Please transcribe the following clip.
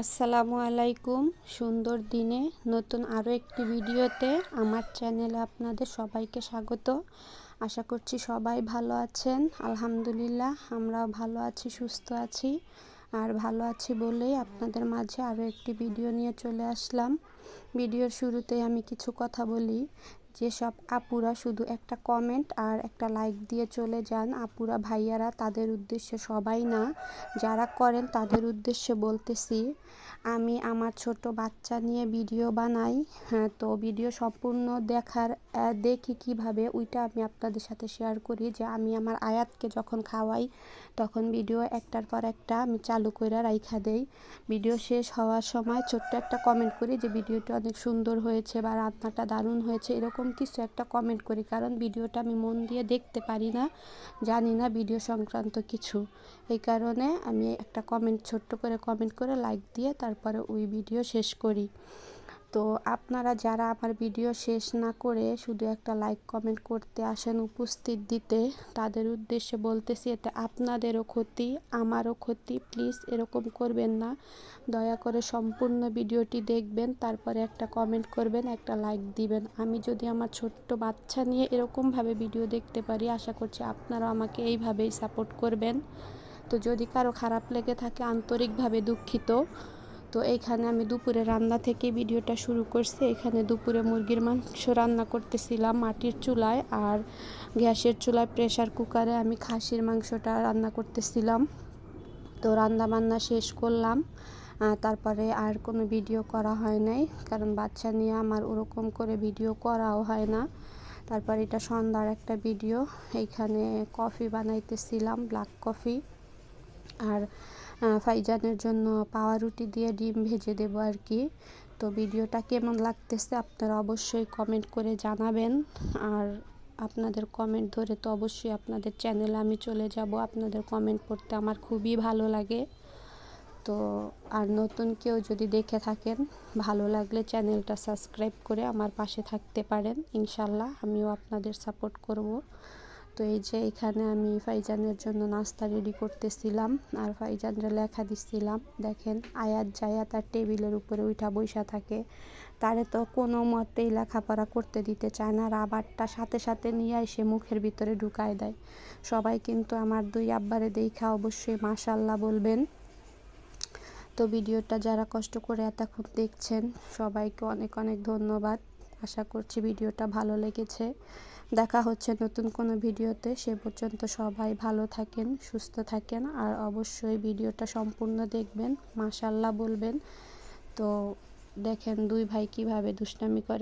আসসালামু আলাইকুম। সুন্দর দিনে নতুন আরও একটি ভিডিওতে আমার চ্যানেলে আপনাদের সবাইকে স্বাগত। আশা করছি সবাই ভালো আছেন। আলহামদুলিল্লাহ, আমরাও ভালো আছি, সুস্থ আছি। আর ভালো আছি বলেই আপনাদের মাঝে আরও একটি ভিডিও নিয়ে চলে আসলাম। ভিডিওর শুরুতেই আমি কিছু কথা বলি। যেসব আপুরা শুধু একটা কমেন্ট আর একটা লাইক দিয়ে চলে যান, আপুরা ভাইয়ারা তাদের উদ্দেশ্যে সবাই না, যারা করেন তাদের উদ্দেশ্যে বলতেছি। আমি আমার ছোট বাচ্চা নিয়ে ভিডিও বানাই হ্যাঁ তো ভিডিও সম্পূর্ণ দেখার দেখি কীভাবে, ওইটা আমি আপনাদের সাথে শেয়ার করি যে আমি আমার আয়াতকে যখন খাওয়াই, তখন ভিডিও একটার পর একটা আমি চালু করে রাইখা দেই। ভিডিও শেষ হওয়ার সময় ছোট্ট একটা কমেন্ট করি যে ভিডিওটা অনেক সুন্দর হয়েছে বা রান্নাটা দারুণ হয়েছে, এরকম কিছু একটা কমেন্ট করি, কারণ ভিডিওটা আমি মন দিয়ে দেখতে পারি না, জানি না ভিডিও সংক্রান্ত কিছু। এই কারণে আমি একটা কমেন্ট ছোট্ট করে কমেন্ট করে লাইক দিয়ে তারপরে ওই ভিডিও শেষ করি। তো আপনারা যারা আমার ভিডিও শেষ না করে শুধু একটা লাইক কমেন্ট করতে আসেন উপস্থিত দিতে, তাদের উদ্দেশ্যে বলতেছি এতে আপনাদেরও ক্ষতি, আমারও ক্ষতি প্লিজ এরকম করবেন না। দয়া করে সম্পূর্ণ ভিডিওটি দেখবেন, তারপরে একটা কমেন্ট করবেন, একটা লাইক দিবেন। আমি যদি আমার ছোট্ট বাচ্চা নিয়ে এরকমভাবে ভিডিও দেখতে পারি, আশা করছি আপনারা আমাকে এইভাবেই সাপোর্ট করবেন। তো যদি কারও খারাপ লেগে থাকে, আন্তরিকভাবে দুঃখিত। তো এইখানে আমি দুপুরে রান্না থেকে ভিডিওটা শুরু করছি। এখানে দুপুরে মুরগির মাংস রান্না করতেছিলাম মাটির চুলায় আর গ্যাসের চুলায় প্রেশার কুকারে আমি খাসির মাংসটা রান্না করতেছিলাম। তো রান্না বান্না শেষ করলাম। তারপরে আর কোনো ভিডিও করা হয় নাই, কারণ বাচ্চা নিয়ে আমার ওরকম করে ভিডিও করাও হয় না। তারপর এটা সন্ধ্যার একটা ভিডিও এইখানে কফি বানাইতেছিলাম ব্ল্যাক কফি আর ফাইজানের জন্য পাওয়া রুটি দিয়ে ডিম ভেজে দেবো আর কি। তো ভিডিওটা কেমন লাগতেছে আপনারা অবশ্যই কমেন্ট করে জানাবেন। আর আপনাদের কমেন্ট ধরে তো অবশ্যই আপনাদের চ্যানেলে আমি চলে যাব। আপনাদের কমেন্ট পড়তে আমার খুবই ভালো লাগে। তো আর নতুন কেউ যদি দেখে থাকেন, ভালো লাগলে চ্যানেলটা সাবস্ক্রাইব করে আমার পাশে থাকতে পারেন। ইনশাল্লাহ আমিও আপনাদের সাপোর্ট করব। তো এই যে এখানে আমি ফাইজানের জন্য নাস্তা রেডি করতেছিলাম আর ফাইজানরে লেখা দিচ্ছিলাম দেখেন, আয়াত জায়াত তার টেবিলের উপরে উঠা বৈশা থাকে। তারে তো কোনো মতেই লেখাপড়া করতে দিতে চায় না রাবারটা সাথে সাথে নিয়ে এসে মুখের ভিতরে ঢুকায় দেয়। সবাই কিন্তু আমার দুই আব্বারে দেখা অবশ্যই মাশাল্লাহ বলবেন। তো ভিডিওটা যারা কষ্ট করে এতক্ষণ দেখছেন, সবাইকে অনেক অনেক ধন্যবাদ। আশা করছি ভিডিওটা ভালো লেগেছে। দেখা হচ্ছে নতুন কোনো ভিডিওতে। সে পর্যন্ত সবাই ভালো থাকেন, সুস্থ থাকেন আর অবশ্যই ভিডিওটা সম্পূর্ণ দেখবেন মাশাল্লাহ বলবেন। তো দেখেন দুই ভাই কীভাবে দুষ্টামি করে।